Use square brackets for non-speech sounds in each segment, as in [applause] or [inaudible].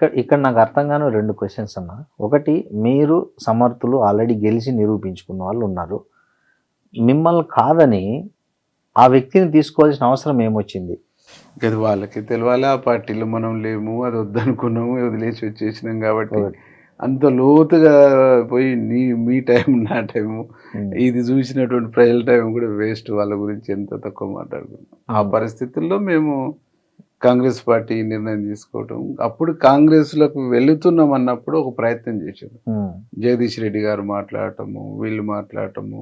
ఇక్కడ ఇక్కడ నాకు అర్థం కాని రెండు క్వశ్చన్స్ అన్న. ఒకటి మీరు సమర్థులు ఆల్రెడీ గెలిచి నిరూపించుకున్న వాళ్ళు ఉన్నారు. మిమ్మల్ని కాదని ఆ వ్యక్తిని తీసుకోవాల్సిన అవసరం ఏమొచ్చింది? అది వాళ్ళకి తెలియాలి ఆ పార్టీలో మనం లేము అది వద్దనుకున్నాము వదిలేసి వచ్చేసినాం కాబట్టి. అంత లోతుగా పోయి నీ మీ టైం నా టైము. ఇది చూసినటువంటి ప్రజల టైం కూడా వేస్ట్ వాళ్ళ గురించి ఎంత తక్కువ మాట్లాడుకున్నాం. ఆ పరిస్థితుల్లో మేము కాంగ్రెస్ పార్టీ నిర్ణయం తీసుకోవటం అప్పుడు కాంగ్రెస్లకు వెళుతున్నాం అన్నప్పుడు ఒక ప్రయత్నం చేశారు. జగదీష్ రెడ్డి గారు మాట్లాడటము వీళ్ళు మాట్లాడటము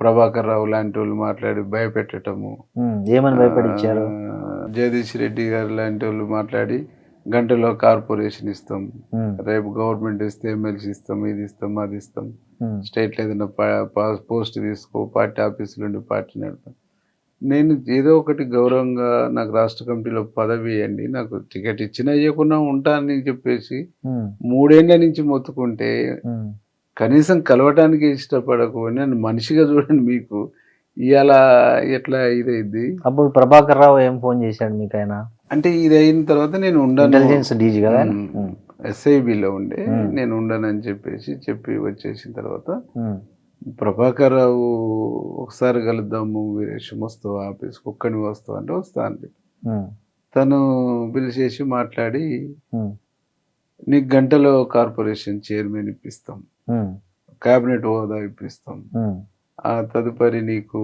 ప్రభాకర్ రావు లాంటి వాళ్ళు మాట్లాడి. ఏమని ఆ, జగదీష్ రెడ్డి గారు లాంటి వాళ్ళు మాట్లాడి గంటలో కార్పొరేషన్ ఇస్తాం. రేపు గవర్నమెంట్ ఇస్తే ఎమ్మెల్సీ ఇస్తాం ఇది ఇస్తాం అది ఇస్తాం ఉమ్. స్టేట్లో ఏదైనా పోస్ట్ తీసుకో పార్టీ ఆఫీసులో ఉండి పార్టీ నడపం నేను ఏదో ఒకటి గౌరవంగా నాకు రాష్ట్ర కమిటీలో పదవి ఇవ్వండి నాకు టికెట్ ఇచ్చినా ఇవ్వకుండా ఉంటానని చెప్పేసి. మూడేళ్ళ నుంచి మొత్తుకుంటే. కనీసం కలవటానికి ఇష్టపడకపోయినా నన్ను మనిషిగా చూడండి మీకు ఇవాళ ఎట్లా ఇదైంది అప్పుడు ప్రభాకర్ రావు ఏం ఫోన్ చేశాడు మీకు ఆయన అంటే ఇది అయిన తర్వాత నేను ఉండను. ఎస్ఐబిలో ఉండే. నేను ఉండనని చెప్పేసి చెప్పి వచ్చేసిన తర్వాత. ప్రభాకర్ రావు ఒకసారి కలుద్దాము వీరేష్ వస్తావు ఆఫీస్కి ఒక్కని వస్తావు అంటే వస్తా అని ఉమ్. తను పిలిచేసి మాట్లాడి. నీకు గంటలో కార్పొరేషన్ చైర్మన్ ఇప్పిస్తాం. కేబినెట్ హోదా ఇప్పిస్తాం. ఆ తదుపరి నీకు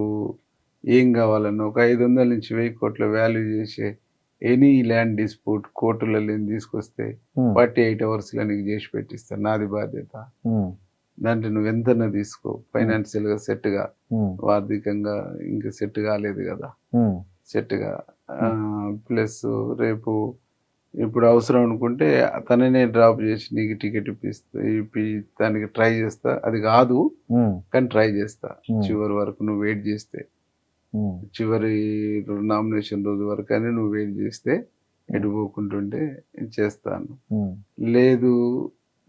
ఏం కావాలన్నా ఒక ఐదు వందల నుంచి వెయ్యి కోట్ల వాల్యూ చేసే ఎనీ ల్యాండ్ డిస్ప్యూట్ కోర్టులలో తీసుకొస్తే. ఫార్టీ ఎయిట్ అవర్స్లో నీకు చేసి పెట్టిస్తాను నాది బాధ్యత. దాంట్లో నువ్వు ఎంతన్నా తీసుకో ఫైనాన్షియల్గా సెట్గా ఉమ్. ఆర్థికంగా ఇంకా సెట్ కాలేదు కదా ఉమ్. సెట్గా ప్లస్ రేపు ఇప్పుడు అవసరం అనుకుంటే తననే డ్రాప్ చేసి నీకు టికెట్ ఇప్పిస్తా ఇప్పి దానికి ట్రై చేస్తా అది కాదు. కానీ ట్రై చేస్తా. చివరి వరకు నువ్వు వెయిట్ చేస్తే. చివరి నామినేషన్ రోజు వరకు అని నువ్వు వెయిట్ చేస్తే ఎటు పోకుంటుంటే చేస్తాను. లేదు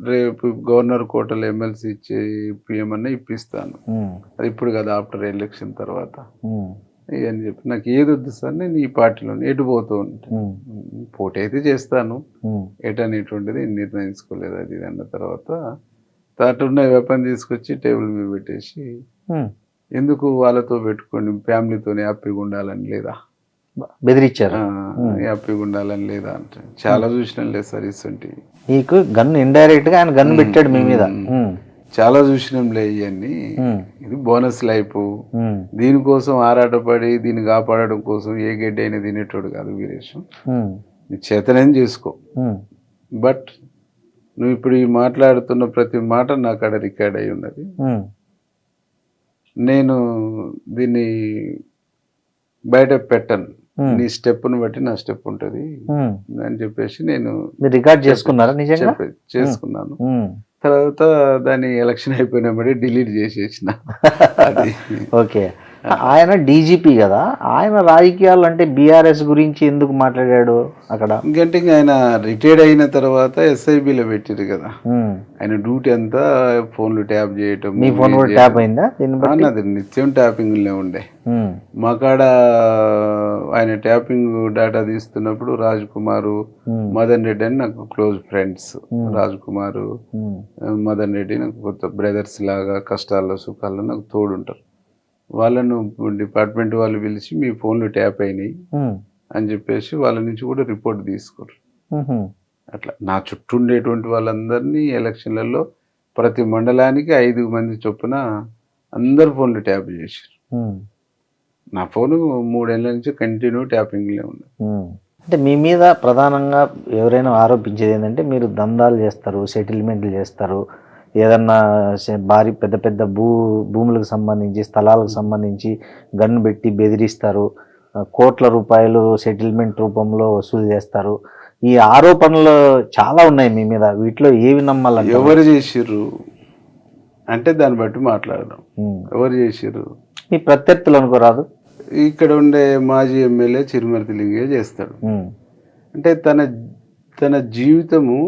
రేపు గవర్నర్ కోటలో ఎమ్మెల్సీ ఇచ్చే పిఎం అన్న ఇప్పిస్తాను. అది ఇప్పుడు కదా ఆఫ్టర్ ఎలక్షన్ తర్వాత. అని చెప్పి నాకు ఏది వద్దు సార్ నేను ఈ పార్టీలో ఎటు పోతూ ఉంటాను. పోటీ అయితే చేస్తాను ఉమ్. ఎటనేటువంటిది నిర్ణయించుకోలేదు అది ఇది అన్న తర్వాత అటున్న వెపన్ తీసుకొచ్చి టేబుల్ మీద పెట్టేసి. ఎందుకు వాళ్ళతో పెట్టుకొని ఫ్యామిలీతోనే హ్యాపీగా ఉండాలని లేదా బెదిరించారు హ్యాపీగా ఉండాలని లేదా అంటే చాలా చూసినాం లేదు సార్ ఇసంటి మీకు గన్ ఇండైరెక్ట్గా ఆయన గన్ పెట్టాడు మీ మీద. చాలా చూసినాం లే ఇవన్నీ. ఇది బోనస్ లైఫ్. దీనికోసం ఆరాటపడి దీన్ని కాపాడడం కోసం ఏ గడ్డి అయినా తినేటోడు కాదు వీరేశం. నీ చేతనేం చేసుకో. బట్ నువ్వు ఇప్పుడు ఈ మాట్లాడుతున్న ప్రతి మాట నా కాడ రికార్డ్ అయి ఉన్నది. నేను దీన్ని బయట పెట్టను. నీ స్టెప్ను బట్టి నా స్టెప్ ఉంటుంది ఉమ్. అని చెప్పేసి నేను రికార్డ్ చేసుకున్నారా నిజంగా? చేసుకున్నాను. ఉమ్. తర్వాత దాన్ని ఎలక్షన్ అయిపోయిన బట్టి డిలీట్ చేసేసిన. [laughs] అది. ఓకే ఆయన డీజీపీ కదా ఆయన రాజకీయాలు అంటే బీఆర్ఎస్ గురించి ఎందుకు మాట్లాడాడు అక్కడ ఇంకంటే ఇంక ఆయన రిటైర్డ్ అయిన తర్వాత ఎస్ఐబిలో పెట్టిరు కదా. ఆయన డ్యూటీ అంతా ఫోన్లు ట్యాప్ చేయటం మీ ఫోన్ కూడా ట్యాప్ అయిందా నిత్యం ట్యాపింగ్లో ఉండే ఉమ్. మా కాడ ఆయన ట్యాపింగ్ డేటా తీస్తున్నప్పుడు రాజ్ కుమారు. మదన్ రెడ్డి అని నాకు క్లోజ్ ఫ్రెండ్స్. రాజ్ కుమారు. మదన్ రెడ్డి నాకు కొత్త బ్రదర్స్ లాగా కష్టాల్లో సుఖాల్లో నాకు తోడుంటారు వాళ్ళను డిపార్ట్మెంట్ వాళ్ళు పిలిచి మీ ఫోన్లు ట్యాప్ అయినాయి. అని చెప్పేసి వాళ్ళ నుంచి కూడా రిపోర్ట్ తీసుకోరు. అట్లా నా చుట్టూ ఉండేటువంటి వాళ్ళందరినీ ఎలక్షన్లలో ప్రతి మండలానికి ఐదు మంది చొప్పున అందరు ఫోన్లు ట్యాప్ చేశారు. నా ఫోను మూడేళ్ళ నుంచి కంటిన్యూ ట్యాపింగ్లే ఉంది. అంటే మీ మీద ప్రధానంగా ఎవరైనా ఆరోపించేది ఏంటంటే మీరు దందాలు చేస్తారు సెటిల్మెంట్లు చేస్తారు ఏదన్నా భారీ పెద్ద పెద్ద భూ భూములకు సంబంధించి స్థలాలకు సంబంధించి గన్ పెట్టి బెదిరిస్తారు. కోట్ల రూపాయలు సెటిల్మెంట్ రూపంలో వసూలు చేస్తారు. ఈ ఆరోపణలు చాలా ఉన్నాయి మీ మీద. వీటిలో ఏవి నమ్మాలంటే ఎవరు చేసిర్రు? అంటే దాన్ని బట్టి మాట్లాడదాం. ఎవరు చేసిర్రు? మీ ప్రత్యర్థులు అనుకోరాదు. ఇక్కడ ఉండే మాజీ ఎమ్మెల్యే చిరుమర్తి లింగే చేస్తాడు. అంటే తన తన జీవితము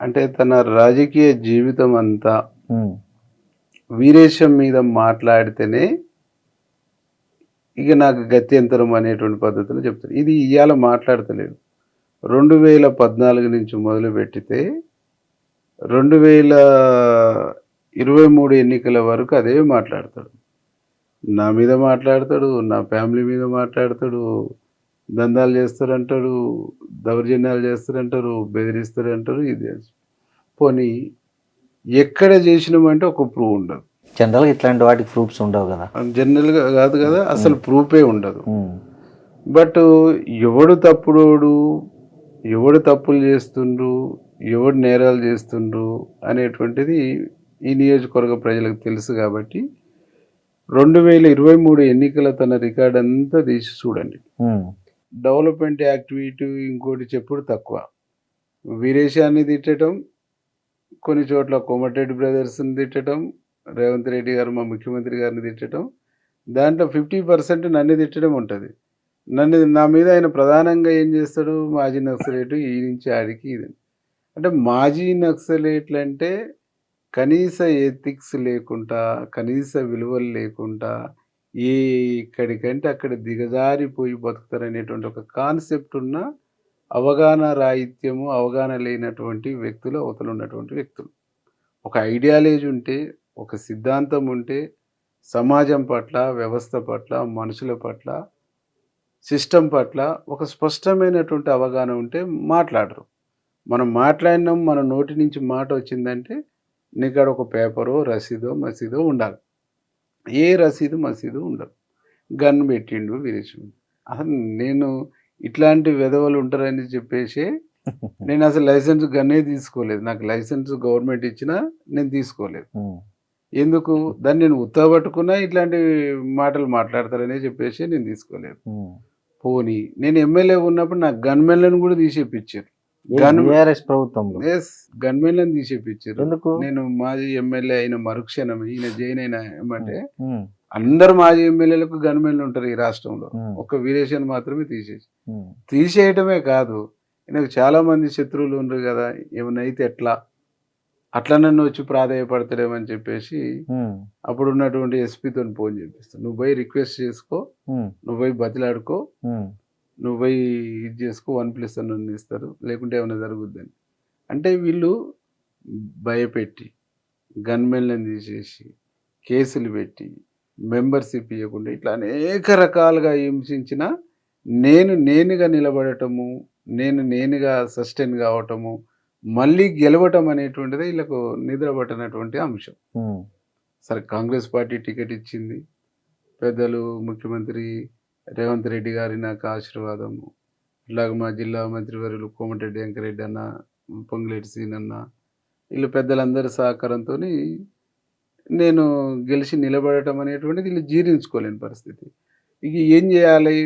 అంటే తన రాజకీయ జీవితం అంతా. వీరేశం మీద మాట్లాడితేనే ఇక నాకు గత్యంతరం అనేటువంటి పద్ధతిలో చెప్తారు. ఇది ఇవాళ మాట్లాడతలేడు రెండు వేల పద్నాలుగు నుంచి మొదలు పెట్టితే రెండు వేల ఇరవై మూడు ఎన్నికల వరకు అదే మాట్లాడతాడు. నా మీద మాట్లాడతాడు నా ఫ్యామిలీ మీద మాట్లాడతాడు దందాలు చేస్తారంటాడు దౌర్జన్యాలు చేస్తారంటారు బెదిరిస్తారంటారు ఇది పోనీ ఎక్కడ చేసినామంటే ఒక ప్రూఫ్ ఉండదు. జనరల్గా ఇట్లాంటి వాటికి ప్రూఫ్స్ ఉండవు కదా. జనరల్గా కాదు కదా అసలు ప్రూఫే ఉండదు. బట్ ఎవడు తప్పుడోడు ఎవడు తప్పులు చేస్తుండ్రు ఎవడు నేరాలు చేస్తుండ్రు అనేటువంటిది ఈ నియోజకవర్గ ప్రజలకు తెలుసు కాబట్టి రెండు వేల ఇరవై మూడు ఎన్నికల తన రికార్డ్ అంతా తీసి చూడండి. డెవలప్మెంట్ యాక్టివిటీ ఇంకోటి చెప్పుడు తక్కువ. వీరేశాన్ని తిట్టడం కొన్ని చోట్ల కోమటిరెడ్డి బ్రదర్స్ని తిట్టడం రేవంత్ రెడ్డి గారు మా ముఖ్యమంత్రి గారిని తిట్టడం దాంట్లో ఫిఫ్టీ పర్సెంట్ నన్ను తిట్టడం ఉంటుంది. నన్ను నా మీద ఆయన ప్రధానంగా ఏం చేస్తాడు? మాజీ నక్సలేటు ఈ నుంచి ఆడికి ఇది. అంటే మాజీ నక్సలేట్లు అంటే కనీస ఎథిక్స్ లేకుండా కనీస విలువలు లేకుండా ఈ ఇక్కడికంటే అక్కడ దిగజారిపోయి బతుకుతారనేటువంటి ఒక కాన్సెప్ట్ ఉన్న అవగాహన రాహిత్యము అవగాహన లేనటువంటి వ్యక్తులు అవతలు ఉన్నటువంటి వ్యక్తులు. ఒక ఐడియాలజీ ఉంటే ఒక సిద్ధాంతం ఉంటే సమాజం పట్ల వ్యవస్థ పట్ల మనుషుల పట్ల సిస్టమ్ పట్ల ఒక స్పష్టమైనటువంటి అవగాహన ఉంటే మాట్లాడరు. మనం మాట్లాడినాం మన నోటి నుంచి మాట వచ్చిందంటే నీకాడ ఒక పేపరో రసీదో మసీదో ఉండాలి. ఏ రసీదు మసీదు ఉండదు. గన్ పెట్టిండు విరేషం అసలు నేను ఇట్లాంటి విధవలు ఉంటారని చెప్పేసి [laughs] నేను అసలు లైసెన్స్ గన్నే తీసుకోలేదు. నాకు లైసెన్స్ గవర్నమెంట్ ఇచ్చినా నేను తీసుకోలేదు. ఎందుకు? దాన్ని నేను ఉత్తపట్టుకున్నా ఇట్లాంటి మాటలు మాట్లాడతారనే చెప్పేసి నేను తీసుకోలేదు. పోనీ నేను ఎమ్మెల్యే ఉన్నప్పుడు నాకు గన్మెన్లను కూడా గన్- బీఆర్ఎస్ ప్రభుత్వంలో? గన్మెన్లను తీసేపిచ్చారు. ఎందుకు? నేను మాజీ ఎమ్మెల్యే అయిన మరుక్షణం ఈయన జైన్ అయిన ఏమంటే అందరు మాజీ ఎమ్మెల్యేలకు గన్మెన్లు ఉంటారు ఈ రాష్ట్రంలో. ఉమ్, ఒక వీరేషన్ మాత్రమే తీసేసి. తీసేయటమే కాదు ఈయనకు చాలా మంది శత్రువులు ఉండరు కదా ఏమైనా అయితే ఎట్లా? అట్లా నన్ను వచ్చి ప్రాధాయపడతాడేమని చెప్పేసి అప్పుడు ఉన్నటువంటి ఎస్పీతో ఫోన్ చేపిస్తాను నువ్వు పోయి రిక్వెస్ట్ చేసుకో నువ్వు పోయి బతిలాడుకో నువ్వు పోయి ఇది చేసుకో వన్ ప్లస్ అని ఇస్తారు. లేకుంటే ఏమైనా జరుగుద్దని. అంటే వీళ్ళు భయపెట్టి గన్మెన్లను తీసేసి కేసులు పెట్టి మెంబర్షిప్ ఇవ్వకుండా ఇట్లా అనేక రకాలుగా హింసించిన నేను నేనుగా నిలబడటము నేను నేనుగా సస్టైన్ కావటము మళ్ళీ గెలవటం అనేటువంటిది వీళ్ళకు నిద్ర పట్టనటువంటి అంశం సరే కాంగ్రెస్ పార్టీ టికెట్ ఇచ్చింది. పెద్దలు ముఖ్యమంత్రి రేవంత్ రెడ్డి గారి నాకు ఆశీర్వాదము. ఇలాగ మా జిల్లా మంత్రివర్యులు కోమటిరెడ్డి వెంకరెడ్డి అన్న పొంగిరెడ్డి సీన్ అన్న వీళ్ళు పెద్దలందరి సహకారంతో నేను గెలిచి నిలబడటం అనేటువంటిది వీళ్ళు జీర్ణించుకోలేని పరిస్థితి. ఇక ఏం చేయాలి?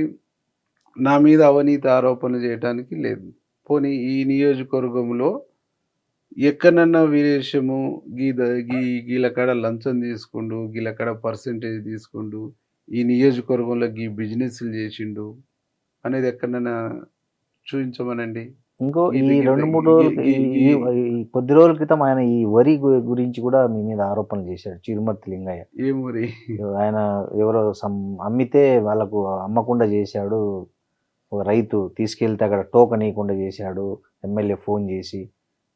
నా మీద అవినీతి ఆరోపణలు చేయడానికి లేదు. పోనీ ఈ నియోజకవర్గంలో ఎక్కడన్నా వీరేషము గీ గీ గీలకడ లంచం తీసుకుండు గీలకడ పర్సంటేజ్ తీసుకుండు ఈ నియోజకవర్గంలో గీ బిజినెస్లు చేసిండు అనేది ఎక్కడన్నా చూపించమనండి. ఇంకో ఈ రెండు మూడు రోజులు ఈ- ఈ- ఈ- ఈ- ఈ కొద్ది రోజుల క్రితం ఆయన ఈ వరి గురించి కూడా మీ మీద ఆరోపణలు చేశాడు చిరుమర్తి లింగయ్య. ఏ మరి ఆయన ఎవరో సమ్ అమ్మితే వాళ్ళకు అమ్మకుండా చేశాడు. రైతు తీసుకెళ్తే అక్కడ టోకన్ ఇవ్వకుండా చేశాడు. ఎమ్మెల్యే ఫోన్ చేసి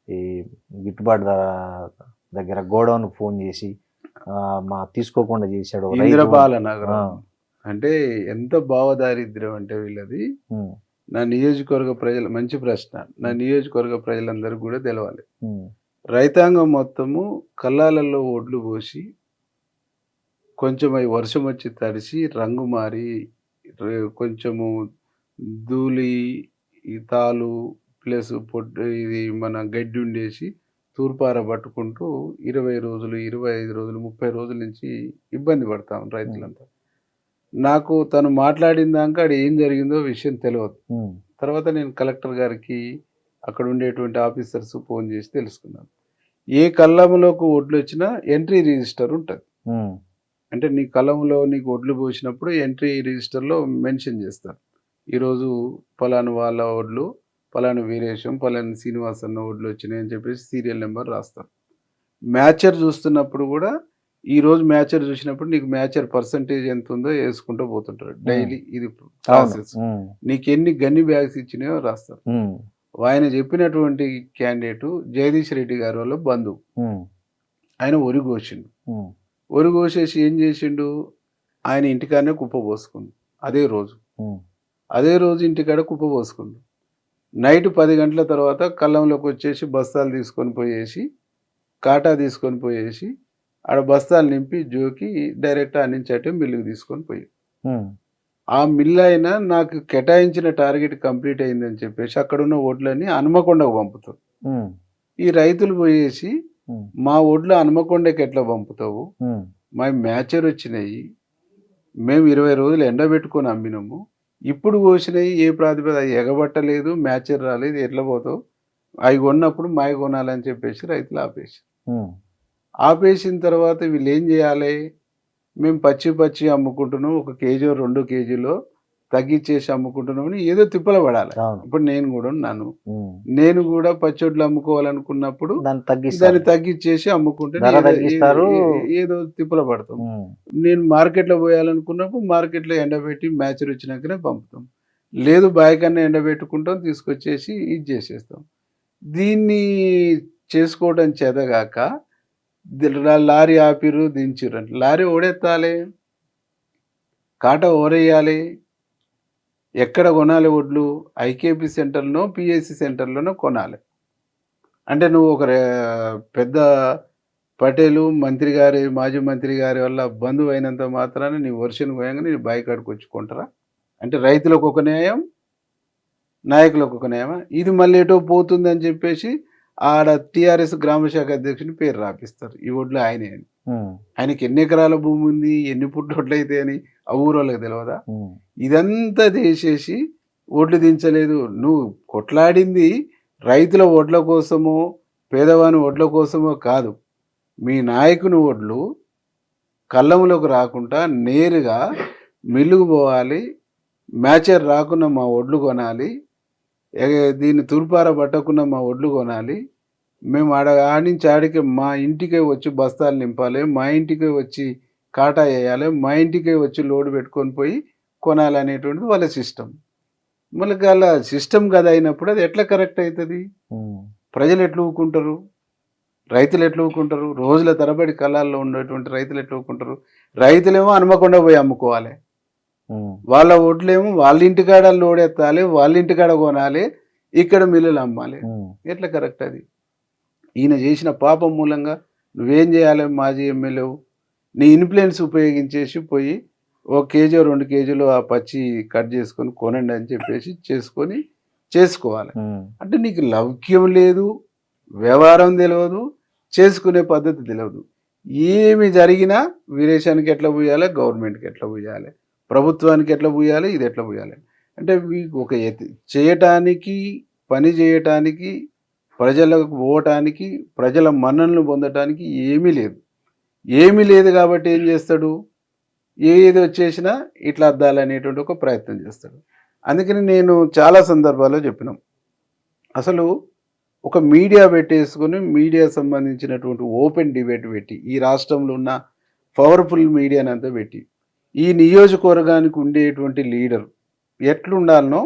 ఈ గిట్టుబాటు ధర దగ్గర గోడౌన్ ఫోన్ చేసి మా తీసుకోకుండా చేశాడు ఇంద్రపాల నగరం అంటే ఎంత భావదారిద్ర్యం అంటే వీళ్ళది? నా నియోజకవర్గ ప్రజలు మంచి ప్రశ్న. నా నియోజకవర్గ ప్రజలందరూ కూడా తెలవాలి. రైతాంగం మొత్తము కల్లాలలో ఒడ్లు పోసి కొంచెం అవి వర్షం వచ్చి తడిసి రంగు మారి కొంచెము ధూళి తాలు ప్లస్ పొట్టు ఇది మన గడ్డి ఉండేసి తూర్పార పట్టుకుంటూ ఇరవై రోజులు ఇరవై ఐదు రోజులు ముప్పై రోజుల నుంచి ఇబ్బంది పడతాం రైతులంతా. నాకు తను మాట్లాడిన దాకా అక్కడ ఏం జరిగిందో విషయం తెలియదు తర్వాత నేను కలెక్టర్ గారికి అక్కడ ఉండేటువంటి ఆఫీసర్స్ ఫోన్ చేసి తెలుసుకున్నాను. ఏ కళ్ళంలోకి ఒడ్లు వచ్చినా ఎంట్రీ రిజిస్టర్ ఉంటుంది. అంటే నీ కలంలో నీకు ఒడ్లు పోసినప్పుడు ఎంట్రీ రిజిస్టర్లో మెన్షన్ చేస్తారు. ఈరోజు పలాను వాళ్ళ ఒడ్లు పలాను వీరేశం పలాను శ్రీనివాస్ అన్న ఒడ్లు వచ్చినాయి అని చెప్పేసి సీరియల్ నెంబర్ రాస్తారు. మ్యాచర్ చూస్తున్నప్పుడు కూడా ఈ రోజు మ్యాచర్ చూసినప్పుడు నీకు మ్యాచర్ పర్సంటేజ్ ఎంత ఉందో వేసుకుంటూ పోతుంటారు డైలీ ఇది ప్రాసెస్. నీకు ఎన్ని గన్ని బ్యాగ్స్ ఇచ్చినాయో రాస్తారు. ఆయన చెప్పినటువంటి క్యాండిడేట్ జగదీష్ రెడ్డి గారి వల్ల బంధువు. ఆయన ఒరి కోసిండు ఉమ్, ఒరి కోసేసి ఏం చేసిండు? ఆయన ఇంటికాడనే కుప్ప పోసుకుండు. అదే రోజు. అదే రోజు ఇంటికాడ కుప్ప పోసుకుండు. నైట్ పది గంటల తర్వాత కళ్ళంలోకి వచ్చేసి బస్తాలు తీసుకొని పోయేసి కాటా తీసుకొని పోయేసి ఆడ బస్తాలు నింపి జోకి డైరెక్ట్ అన్నించటే మిల్లుకి తీసుకొని పోయి ఆ మిల్ అయినా నాకు కేటాయించిన టార్గెట్ కంప్లీట్ అయిందని చెప్పేసి అక్కడున్న ఓట్లని హనుమకొండకు పంపుతారు ఉమ్, ఈ రైతులు పోయేసి మా ఒడ్లు హనుమకొండకి ఎట్లా పంపుతావు? మా మ్యాచర్ వచ్చినాయి. మేము ఇరవై రోజులు ఎండబెట్టుకొని అమ్మినాము. ఇప్పుడు కోసినాయి ఏ ప్రాతిపద ఎగబట్టలేదు మ్యాచర్ రాలేదు ఎట్లా పోతావు? అవి కొన్నప్పుడు మాయ కొనాలని చెప్పేసి రైతులు ఆపేసి ఉమ్, ఆపేసిన తర్వాత వీళ్ళు ఏం చేయాలి? మేము పచ్చి పచ్చి అమ్ముకుంటున్నాం ఒక కేజీ రెండు కేజీలో తగ్గించేసి అమ్ముకుంటున్నాం అని ఏదో తిప్పల పడాలి. ఇప్పుడు నేను కూడా ఉన్నాను. నేను కూడా పచ్చొడ్లు అమ్ముకోవాలనుకున్నప్పుడు దాన్ని తగ్గించేసి అమ్ముకుంటే ఏదో- తిప్పల పడతాం. నేను మార్కెట్లో పోయాలనుకున్నప్పుడు మార్కెట్లో ఎండబెట్టి మ్యాచర్ వచ్చినాకనే పంపుతాం. లేదు బాయ్ కన్నా ఎండబెట్టుకుంటాం తీసుకొచ్చేసి ఇది చేసేస్తాం. దీన్ని చేసుకోవడం చేతగాక లారీ ఆపిరు దించిరు లారీ ఓడెత్తాలి. కాట ఓరేయాలి. ఎక్కడ కొనాలి వడ్లు ఐకేపీ సెంటర్లో పిఎస్సి సెంటర్లోనో కొనాలి. అంటే నువ్వు ఒక పెద్ద పటేలు మంత్రి గారి మాజీ మంత్రి గారి వల్ల బంధువు అయినంత మాత్రాన నీ వర్షన్ పోయంగానే నీ బాయికాడికి వచ్చుకుంటారా అంటే రైతులకు ఒక న్యాయం నాయకులకు ఒక న్యాయం ఇది మళ్ళీ ఎటో పోతుంది అని చెప్పేసి ఆడ టిఆర్ఎస్ గ్రామ శాఖ అధ్యక్షుని పేరు రాపిస్తారు. ఈ ఒడ్లు ఆయనే అని. ఆయనకి ఎన్ని ఎకరాల భూమి ఉంది ఎన్ని పుట్టొడ్లు అయితే అని ఆ ఊరు వాళ్ళకి తెలియదా ఇదంతా చేసేసి ఓట్లు దించలేదు. నువ్వు కొట్లాడింది రైతుల ఓట్ల కోసమో పేదవాని ఓట్ల కోసమో కాదు. మీ నాయకుని ఓట్లు కళ్ళములకు రాకుండా నేరుగా మిల్లుకు పోవాలి మ్యాచర్ రాకుండా మా ఒడ్లు కొనాలి దీన్ని తుర్పార పట్టకుండా మా ఒడ్లు కొనాలి. మేము ఆడ ఆడించి ఆడికి మా ఇంటికే వచ్చి బస్తాలు నింపాలి. మా ఇంటికే వచ్చి కాటా వేయాలి. మా ఇంటికే వచ్చి లోడ్ పెట్టుకొని పోయి కొనాలి అనేటువంటిది వాళ్ళ సిస్టమ్. మళ్ళీ వాళ్ళ సిస్టమ్ కదా అయినప్పుడు అది ఎట్లా కరెక్ట్ అవుతుంది ప్రజలు ఎట్లా ఊకుంటారు? రైతులు ఎట్లా ఊకుంటారు? రోజుల తరబడి కళాల్లో ఉండేటువంటి రైతులు ఎట్లా ఊకుంటారు? రైతులేమో హనుమకొండ పోయి అమ్ముకోవాలి. వాళ్ళ ఓట్లేమో వాళ్ళ ఇంటికాడ లోడ్ ఎత్తాలి వాళ్ళ ఇంటికాడ కొనాలి ఇక్కడ మిల్లులు అమ్మాలి. ఎట్లా కరెక్ట్ అది? ఈయన చేసిన పాపం మూలంగా నువ్వేం చేయాలి మాజీ ఎమ్మెల్యే నీ ఇన్ఫ్లుయెన్స్ ఉపయోగించేసి పోయి ఒక కేజీ రెండు కేజీలు ఆ పచ్చి కట్ చేసుకొని కొనండి అని చెప్పేసి చేసుకొని చేసుకోవాలి. అంటే నీకు లౌక్యం లేదు వ్యవహారం తెలియదు చేసుకునే పద్ధతి తెలియదు. ఏమి జరిగినా వీరేశానికి ఎట్లా పోయాలి గవర్నమెంట్కి ఎట్లా పోయాలి? ప్రభుత్వానికి ఎట్లా పోయాలి? ఇది ఎట్లా పోయాలి? అంటే మీకు ఒక చేయటానికి పని చేయటానికి ప్రజలకు పోవటానికి ప్రజల మన్ననలు పొందటానికి ఏమీ లేదు. ఏమీ లేదు కాబట్టి ఏం చేస్తాడు? ఏది వచ్చేసినా ఇట్లా అద్దాలనేటువంటి ఒక ప్రయత్నం చేస్తాడు. అందుకని నేను చాలా సందర్భాల్లో చెప్పినాం. అసలు ఒక మీడియా పెట్టేసుకొని మీడియా సంబంధించినటువంటి ఓపెన్ డిబేట్ పెట్టి ఈ రాష్ట్రంలో ఉన్న పవర్ఫుల్ మీడియానంతా పెట్టి ఈ నియోజకవర్గానికి ఉండేటువంటి లీడర్ ఎట్లుండాలనో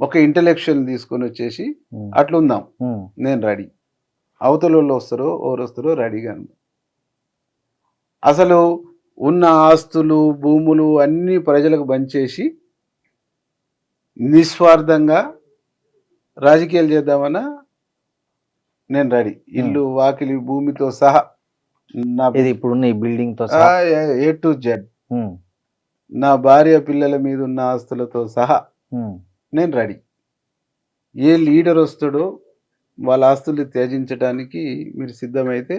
ఒక ఇంటలెక్చువల్ తీసుకొని వచ్చేసి అట్లుందాం. నేను రెడీ. అవతల వాళ్ళు వస్తారో ఎవరు వస్తారో రెడీగా. అసలు ఉన్న ఆస్తులు భూములు అన్నీ ప్రజలకు బంచేసి నిస్వార్థంగా రాజకీయాలు చేద్దామన్నా నేను రెడీ. ఇల్లు వాకిలి భూమితో సహా నా ఇది ఇప్పుడున్న ఈ బిల్డింగ్తో సహా. A to Z. నా భార్య పిల్లల మీద ఉన్న ఆస్తులతో సహా నేను రెడీ. ఏ లీడర్ వస్తాడో వాళ్ళ ఆస్తులు త్యజించడానికి మీరు సిద్ధమైతే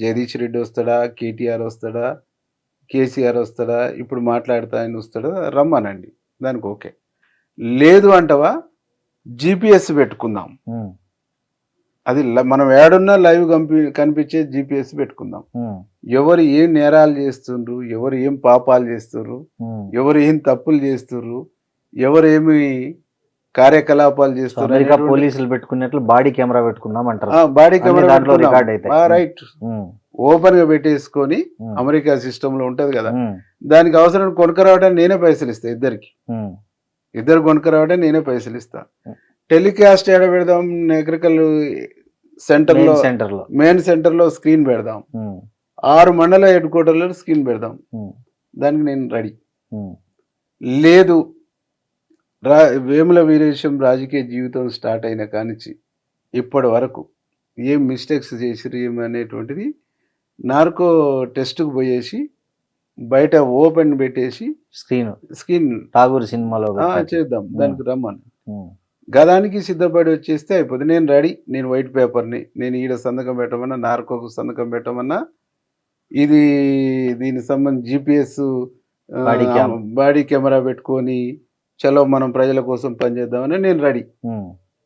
జగదీష్ రెడ్డి వస్తాడా కేటీఆర్ వస్తాడా కేసీఆర్ వస్తాడా ఇప్పుడు మాట్లాడుతా ఆయన వస్తాడా రమ్మనండి. దానికి ఓకే. లేదు అంటవా జీపీఎస్ పెట్టుకుందాం. అది మనం ఏడున్నా లైవ్ కంపి కనిపించే జీపీఎస్ పెట్టుకుందాం. ఎవరు ఏం నేరాలు చేస్తుండ్రు ఎవరు ఏం పాపాలు ఉమ్. ఎవరు ఏం తప్పులు చేస్తుర్రు ఎవరు ఏమి కార్యకలాపాలు చేస్తున్నారు అమెరికా పోలీసులు పెట్టుకున్నట్లు బాడీ కెమెరా పెట్టుకుందాం అంటారు. Body camera. Record right. ఓపెన్గా పెట్టేసుకొని అమెరికా సిస్టమ్లో ఉంటది కదా. దానికి అవసరం కొనుక్క రావడానికి నేనే పైసలు ఇస్తా ఇద్దరికి. ఇద్దరు కొనుక్క రావడానికి నేనే పైసలు ఇస్తా. టెలికాస్ట్ ఏడ పెడదాం నెగరికల్ సెంటర్లో సెంటర్లో మెయిన్ సెంటర్లో స్క్రీన్ పెడదాం. ఉమ్, ఆరు మండల హెడ్ క్వార్టర్లో స్క్రీన్ పెడదాం. ఉమ్, దానికి నేను రెడీ. ఉమ్, లేదు రా వేముల వీరేశం రాజకీయ జీవితం స్టార్ట్ అయిన కానించి ఇప్పటి వరకు ఏం మిస్టేక్స్ చేసిరు ఏమనేటువంటిది నార్కో టెస్ట్కు పోయేసి బయట ఓపెన్ పెట్టేసి స్క్రీన్. స్క్రీన్ ఠాగూర్ సినిమాలో. చేద్దాం. దానికి రమ్మని. గదానికి సిద్ధపడి వచ్చేస్తే అయిపోతుంది నేను రెడీ నేను వైట్ పేపర్ని నేను ఈడ సంతకం పెట్టమన్నా నార్కోకు సంతకం పెట్టమన్నా ఇది దీనికి సంబంధించి జిపిఎస్. బాడీ కెమెరా పెట్టుకొని చలో మనం ప్రజల కోసం పనిచేద్దామని నేను రెడీ.